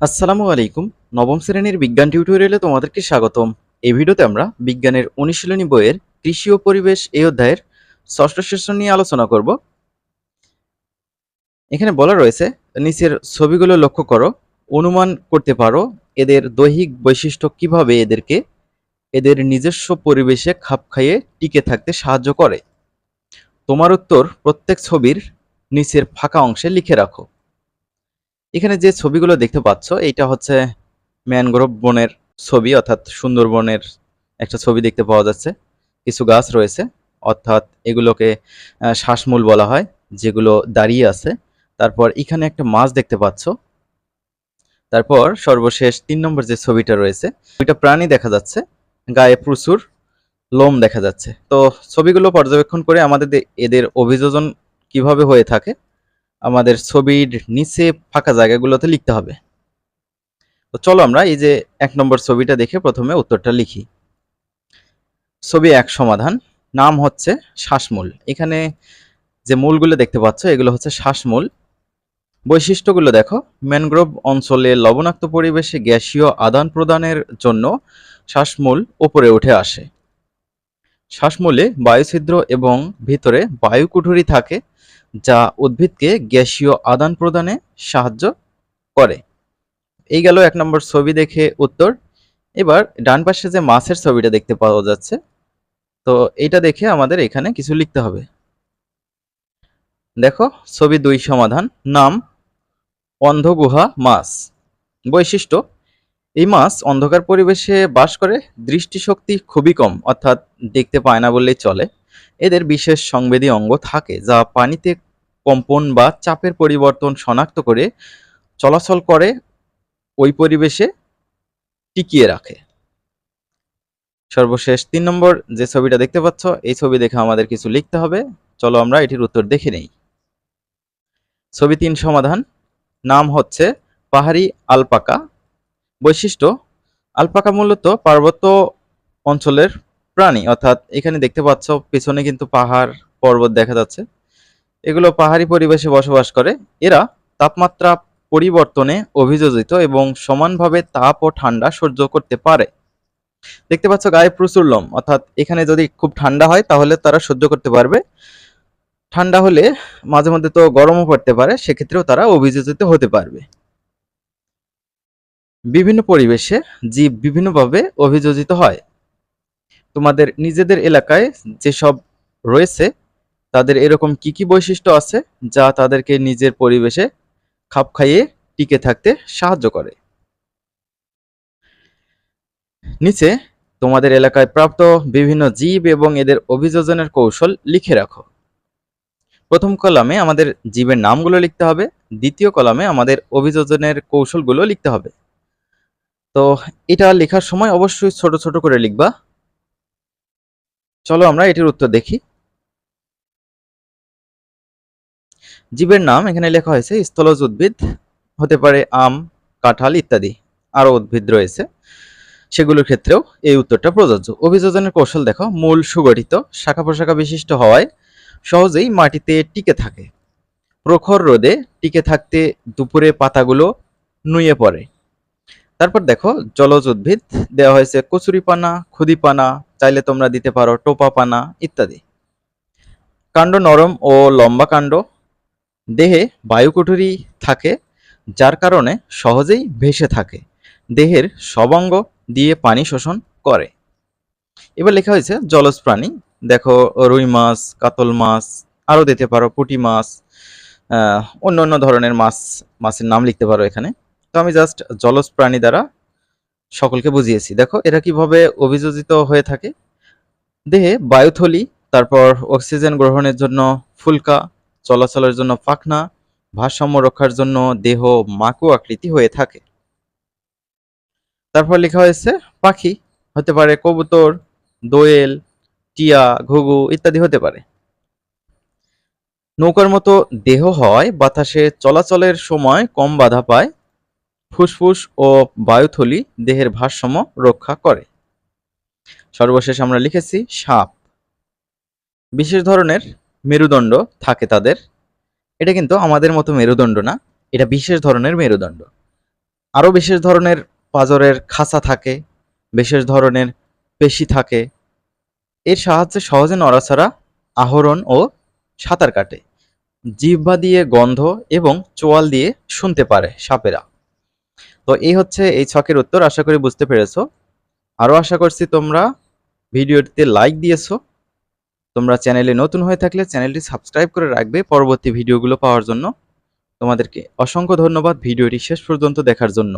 আসসালামু আলাইকুম। নবম শ্রেণির বিজ্ঞান টিউটোরিয়ালে তোমাদেরকে স্বাগতম। এই ভিডিওতে আমরা বিজ্ঞানের অনুশীলনী বইয়ের কৃষি ও পরিবেশ এই অধ্যায়ের ষষ্ঠ সেশন নিয়ে আলোচনা করব। এখানে বলা রয়েছে, নিচের ছবিগুলো লক্ষ্য করো, অনুমান করতে পারো, এদের দৈহিক বৈশিষ্ট্য কীভাবে এদেরকে, এদের নিজস্ব পরিবেশে খাপ খাইয়ে টিকে থাকতে সাহায্য করে। তোমার উত্তর প্রত্যেক ছবির নিচের ফাঁকা অংশে লিখে রাখো। এখানে যে ছবিগুলো দেখতে পাচ্ছ, এইটা হচ্ছে ম্যানগ্রোভ বনের ছবি, অর্থাৎ সুন্দরবনের একটা ছবি দেখতে পাওয়া যাচ্ছে। কিছু গাছ রয়েছে, অর্থাৎ এগুলোকে শ্বাসমূল বলা হয়, যেগুলো দাঁড়িয়ে আছে। তারপর এখানে একটা মাছ দেখতে পাচ্ছ। তারপর সর্বশেষ তিন নম্বর যে ছবিটা রয়েছে, ওইটা প্রাণী দেখা যাচ্ছে, গায়ে প্রচুর লোম দেখা যাচ্ছে। তো ছবিগুলো পর্যবেক্ষণ করে আমাদের এদের অভিযোজন কীভাবে হয়ে থাকে আমাদের ছবির নিচে ফাঁকা জায়গাগুলোতে লিখতে হবে। তো চলো আমরা এই যে এক নম্বর ছবিটা দেখে প্রথমে উত্তরটা লিখি। ছবি এক সমাধান, নাম হচ্ছে শ্বাসমূল। এখানে যে মূলগুলো দেখতে পাচ্ছ, এগুলো হচ্ছে শ্বাসমূল। বৈশিষ্ট্যগুলো দেখো, ম্যানগ্রোভ অঞ্চলে লবণাক্ত পরিবেশে গ্যাসীয় আদান প্রদানের জন্য শ্বাসমূল উপরে উঠে আসে। শ্বাসমূলে বায়ুছিদ্র এবং ভিতরে বায়ুকুঠুরি থাকে যা উদ্ভিদকে গ্যাসীয় আদান প্রদানে সাহায্য করে। এই গেল এক নম্বর ছবি দেখে উত্তর। এবার ডান পাশে যে মাছের ছবিটা দেখতে পাওয়া যাচ্ছে, তো এটা দেখে আমাদের এখানে কিছু লিখতে হবে। দেখো, ছবি দুই সমাধান। নাম, অন্ধগুহা মাছ। বৈশিষ্ট্য, এই মাছ অন্ধকার পরিবেশে বাস করে, দৃষ্টিশক্তি খুবই কম, অর্থাৎ দেখতে পায় না বললেই চলে। এদের বিশেষ সংবেদী অঙ্গ থাকে, যা পানিতে কম্পন বা চাপের পরিবর্তন শনাক্ত করে চলাচল করে, ওই পরিবেশে টিকিয়ে রাখে। সর্বশেষ তিন নম্বর যে ছবিটা দেখতে পাচ্ছ, এই ছবি দেখে আমাদের কিছু লিখতে হবে। চলো আমরা এটির উত্তর দেখে নেই। ছবি তিন সমাধান। নাম হচ্ছে পাহাড়ি আলপাকা। বৈশিষ্ট্য, আলপাকা মূলত পার্বত্য অঞ্চলের প্রাণী, অর্থাৎ এখানে দেখতে পাচ্ছ পেছনে কিন্তু পাহাড় পর্বত দেখা যাচ্ছে। এগুলো পাহাড়ি পরিবেশে বসবাস করে। এরা তাপমাত্রা পরিবর্তনে অভিযোজিত এবং সমানভাবে তাপ ও ঠান্ডা সহ্য করতে পারে। দেখতে পাচ্ছ গায়ে প্রচুর লোম, অর্থাৎ এখানে যদি খুব ঠান্ডা হয় তাহলে তারা সহ্য করতে পারবে। ঠান্ডা হলে মাঝে মধ্যে তো গরমও পড়তে পারে, সেক্ষেত্রেও তারা অভিযোজিত হতে পারবে। বিভিন্ন পরিবেশে জীব বিভিন্নভাবে অভিযোজিত হয়। তোমাদের নিজেদের এলাকায় যেসব রয়েছে, তাদের এরকম কি কি বৈশিষ্ট্য আছে যা তাদেরকে নিজের পরিবেশে খাপ খাইয়ে টিকে থাকতে সাহায্য করে? নিচে তোমাদের এলাকায় প্রাপ্ত বিভিন্ন জীব এবং এদের অভিযোজনের কৌশল লিখে রাখো। প্রথম কলামে আমাদের জীবের নামগুলো লিখতে হবে, দ্বিতীয় কলামে আমাদের অভিযোজনের কৌশলগুলো লিখতে হবে। তো এটা লেখার সময় অবশ্যই ছোট ছোট করে লিখবা। চলো আমরা এটির উত্তর দেখি। জীবের নাম এখানে লেখা হয়েছে স্থলজ উদ্ভিদ, হতে পারে আম, কাঁঠাল ইত্যাদি। আরও উদ্ভিদ রয়েছে, সেগুলোর ক্ষেত্রেও এই উত্তরটা প্রযোজ্য। অভিযোজনের কৌশল দেখো, মূল সুগঠিত শাখা প্রশাখা বিশিষ্ট হওয়ায় সহজেই মাটিতে টিকে থাকে। প্রখর রোদে টিকে থাকতে দুপুরে পাতাগুলো নুয়ে পড়ে। তারপর দেখো, জলজ উদ্ভিদ, দেওয়া হয়েছে কচুরিপানা খুদিপানা চাইলে তোমরা দিতে পারো টোপা পানা ইত্যাদি। কাণ্ড নরম ও লম্বা কাণ্ড। দেহে বায়ুকুঠুরি থাকে, যার কারণে সহজেই ভেসে থাকে। দেহের সব অঙ্গ দিয়ে পানি শোষণ করে। এবার লেখা হয়েছে জলজ প্রাণী। দেখো, রুই মাছ, কাতল মাছ, আরও দিতে পারো পুঁটি মাছ অন্য অন্য ধরনের মাছ, মাছের নাম লিখতে পারো এখানে। আমি জাস্ট জলজ প্রাণী দ্বারা সকলকে বুঝিয়েছি। দেখো এরা কীভাবে অভিযোজিত হয়ে থাকে? দেহে বায়ুথলি, তারপর অক্সিজেন গ্রহণের জন্য ফুলকা, চলাচলের জন্য পাখনা, ভারসাম্য রক্ষার জন্য দেহ মাকু আকৃতি হয়ে থাকে। তারপর লেখা হয়েছে, পাখি হতে পারে কবুতর, দোয়েল, টিয়া, ঘুঘু ইত্যাদি হতে পারে। নৌকার মতো দেহ হয়, বাতাসে চলাচলের সময় কম বাধা পায় ফুসফুস ও বায়ুথলি দেহের ভারসাম্য রক্ষা করে। সর্বশেষ আমরা লিখেছি সাপ। বিশেষ ধরনের মেরুদণ্ড থাকে তাদের। এটা কিন্তু আমাদের মতো মেরুদণ্ড না, এটা বিশেষ ধরনের মেরুদণ্ড। আরও বিশেষ ধরনের পাজরের খাঁচা থাকে, বিশেষ ধরনের পেশি থাকে। এর সাহায্যে সহজে নড়াচড়া, আহরণ ও সাঁতার কাটে। জিহ্বা দিয়ে গন্ধ এবং চোয়াল দিয়ে শুনতে পারে সাপেরা। তো এই হচ্ছে এই ছকের উত্তর, আশা করি বুঝতে পেরেছ। আরও আশা করছি তোমরা ভিডিওটিতে লাইক দিয়েছ। তোমরা চ্যানেলে নতুন হয়ে থাকলে চ্যানেলটি সাবস্ক্রাইব করে রাখবে পরবর্তী ভিডিওগুলো পাওয়ার জন্য। তোমাদেরকে অসংখ্য ধন্যবাদ ভিডিওটি শেষ পর্যন্ত দেখার জন্য।